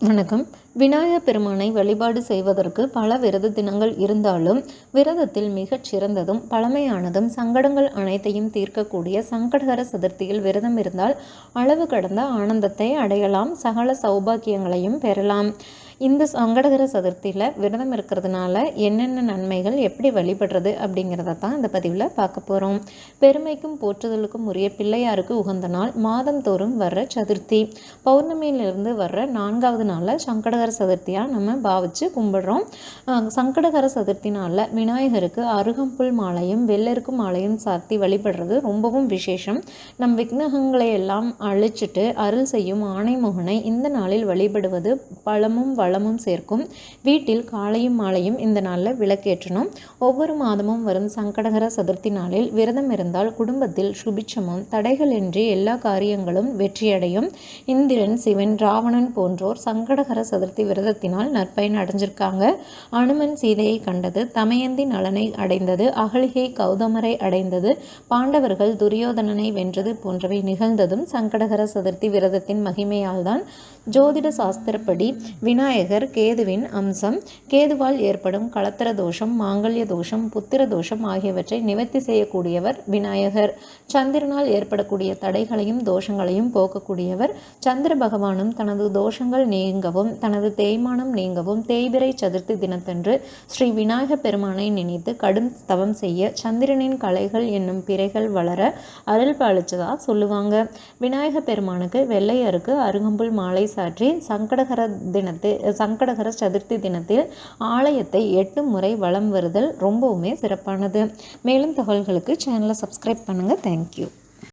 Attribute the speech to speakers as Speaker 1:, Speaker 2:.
Speaker 1: வணக்கம். விநாயகப் பெருமானை வழிபாடு செய்வதற்கு பல விரத தினங்கள் இருந்தாலும் விரதத்தில் மிகச் சிறந்ததும் பழமையானதும் சங்கடங்கள் அனைத்தையும் தீர்க்கக்கூடிய சங்கடகர சதுர்த்தியில் விரதம் இருந்தால் அளவு கடந்த ஆனந்தத்தை அடையலாம் சகல சௌபாக்கியங்களையும் பெறலாம். இந்த சங்கடகர சதுர்த்தியில் விரதம் இருக்கிறதுனால என்னென்ன நன்மைகள் எப்படி வழிபடுறது அப்படிங்கிறத தான் இந்த பதிவில் பார்க்க போகிறோம் பெருமைக்கும் போற்றுதலுக்கும் உரிய பிள்ளையாருக்கு உகந்த நாள் மாதந்தோறும் வர்ற சதுர்த்தி. பௌர்ணமியிலிருந்து வர்ற நான்காவது நாளில் சங்கடகர சதுர்த்தியாக நம்ம பாவிச்சு கும்பிடுறோம். சங்கடகர சதுர்த்தி நாளில் விநாயகருக்கு அருகம்புல் மாலையும் வெள்ளருக்கு மாலையும் சாத்தி வழிபடுறது ரொம்பவும் விசேஷம். நம் விக்னகங்களை எல்லாம் அழிச்சிட்டு அருள் செய்யும் ஆணைமுகனை இந்த நாளில் வழிபடுவது பழமும் வள வளமும் சேர்க்கும். வீட்டில் காலையும் மாலையும் இந்த நாளில் விளக்கேற்றணும். ஒவ்வொரு மாதமும் வரும் சங்கடகர சதுர்த்தி நாளில் விரதம் இருந்தால் குடும்பத்தில் சுபிட்சமும் தடைகளின்றி எல்லா காரியங்களும் வெற்றியடையும். இந்திரன் சிவன் ராவணன் போன்றோர் சங்கடகர சதுர்த்தி விரதத்தினால் நற்பயன் அடைஞ்சிருக்காங்க. அனுமன் சீதையை கண்டது தமயந்தி நலனை அடைந்தது அகலிகை கௌதமரை அடைந்தது பாண்டவர்கள் துரியோதனனை வென்றது போன்றவை நிகழ்ந்ததும் சங்கடகர சதுர்த்தி விரதத்தின் மகிமையால் தான் ஜோதிட சாஸ்திரப்படி விநாயகர் கேதுவின் அம்சம் கேதுவால் ஏற்படும் களத்திர தோஷம் மாங்கல்ய தோஷம் புத்திர தோஷம் ஆகியவற்றை நிவர்த்தி செய்யக்கூடியவர் விநாயகர். சந்திரனால் ஏற்படக்கூடிய தடைகளையும் தோஷங்களையும் போக்கக்கூடியவர் சந்திர பகவானும் தனது தோஷங்கள் நீங்கவும் தனது தேய்மானம் நீங்கவும் தேய்பிரை சதுர்த்தி தினத்தன்று ஸ்ரீ விநாயக பெருமானை நினைத்து கடும் தவம் செய்ய சந்திரனின் கலைகள் என்னும் பிறைகள் வளர அருள் பாலிச்சதா சொல்லுவாங்க. விநாயக பெருமானுக்கு வெள்ளையருக்கு அருகம்புல் மாலை சாற்றி சங்கடகர தினத்து சங்கடகர சதுர்த்தி தினத்தில் ஆலயத்தை எட்டு முறை வலம் வருதல் ரொம்பவுமே சிறப்பானது. மேலும் தகவல்களுக்கு சேனலை சப்ஸ்கிரைப் பண்ணுங்கள் தேங்க்யூ